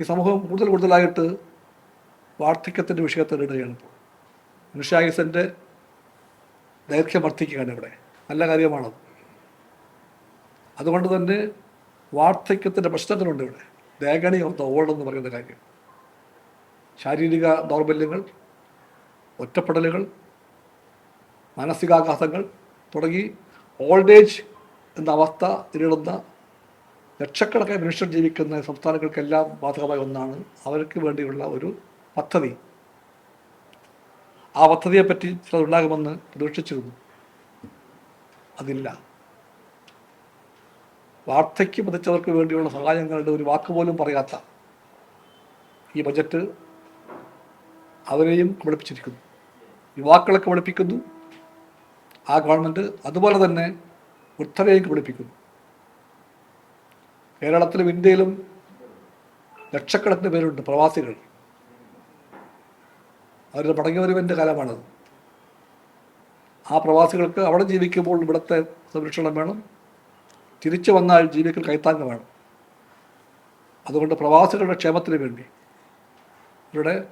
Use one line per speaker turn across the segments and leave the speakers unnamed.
ഈ സമൂഹം കൂടുതൽ കൂടുതലായിട്ട് വാർദ്ധക്യത്തിന്റെ വിഷയത്തിൽ ഇടുകയാണ്. ഇപ്പോൾ മനുഷ്യായുസിന്റെ ദൈർഘ്യം വർദ്ധിക്കുകയാണ് ഇവിടെ. നല്ല കാര്യമാണത് അതുകൊണ്ട് തന്നെ വാർദ്ധക്യത്തിന്റെ പ്രശ്നങ്ങളുണ്ട് ഇവിടെ. ദേഗണി ഓഫ് ദ ഓൾഡ് എന്ന് പറയുന്ന കാര്യം. ശാരീരിക ദൗർബല്യങ്ങൾ ഒറ്റപ്പെടലുകൾ മാനസികാഘാതങ്ങൾ തുടങ്ങി ഓൾഡ് ഏജ് എന്ന അവസ്ഥ നേരിടുന്ന ലക്ഷക്കണക്കിന് മനുഷ്യർ ജീവിക്കുന്ന സംസ്ഥാനങ്ങൾക്കെല്ലാം ബാധകമായ ഒന്നാണ് അവർക്ക് വേണ്ടിയുള്ള ഒരു പദ്ധതി. ആ പദ്ധതിയെപ്പറ്റി ചിലതുണ്ടാകുമെന്ന് പ്രതീക്ഷിച്ചിരുന്നു. അതില്ല. വാർദ്ധക്യം പതിച്ചവർക്ക് വേണ്ടിയുള്ള സഹായങ്ങളുടെ ഒരു വാക്ക് പോലും പറയാത്ത ഈ ബജറ്റ് അവരെയും കബളിപ്പിച്ചിരിക്കുന്നു യുവാക്കളെ കബളിപ്പിക്കുന്നു ആ ഗവൺമെന്റ് അതുപോലെ തന്നെ വൃദ്ധരെയും കബളിപ്പിക്കുന്നു കേരളത്തിലും ഇന്ത്യയിലും ലക്ഷക്കണക്കിന് പേരുണ്ട് പ്രവാസികൾ. അവരുടെ മടങ്ങി വരുവിന്റെ കാലമാണത്. ആ പ്രവാസികൾക്ക് അവിടെ ജീവിക്കുമ്പോൾ ഇവിടുത്തെ സംരക്ഷണം വേണം. തിരിച്ചു വന്നാൽ ജീവിക്കൽ കൈത്താങ്ങ് വേണം. അതുകൊണ്ട് പ്രവാസികളുടെ ക്ഷേമത്തിന് വേണ്ടി ഇവരുടെ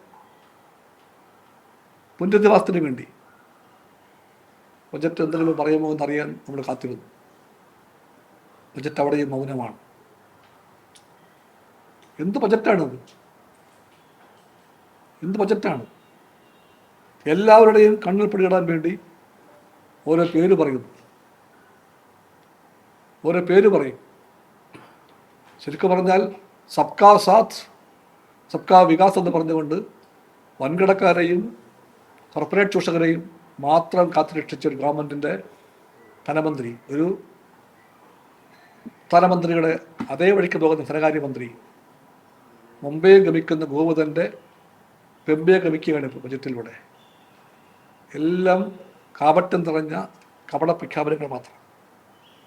പുനരധിവാസത്തിന് വേണ്ടി ബജറ്റ് എന്തെങ്കിലും പറയുമോ എന്നറിയാൻ നമ്മൾ കാത്തിരുന്നു. ബജറ്റ് അവിടെയും മൗനമാണ്. എന്ത് ബജറ്റാണത്? എന്ത് ബജറ്റാണ്? എല്ലാവരുടെയും കണ്ണിൽ പിടിയിടാൻ വേണ്ടി ഓരോ പേര് പറയുന്നു ഓരോ പേര് പറയും. ശരിക്കും പറഞ്ഞാൽ സബ്കാ സാത്ത് സബ്കാ വികാസ് എന്ന് പറഞ്ഞുകൊണ്ട് വൻകിടക്കാരെയും കോർപ്പറേറ്റ് ചൂഷകരെയും മാത്രം കാത്തുരക്ഷിച്ച ഒരു ഗവൺമെന്റിന്റെ ധനമന്ത്രി ഒരു ധനമന്ത്രിയുടെ അതേ വഴിക്ക് പോകുന്ന ധനകാര്യമന്ത്രി മുംബൈ ഗമിക്കുന്ന ഗോപുതന്റെ പെമ്പയെ ഗമിക്കുകയാണ് ഇപ്പോൾ ബജറ്റിലൂടെ. എല്ലാം കാപട്ടം നിറഞ്ഞ കപട പ്രഖ്യാപനങ്ങൾ മാത്രം.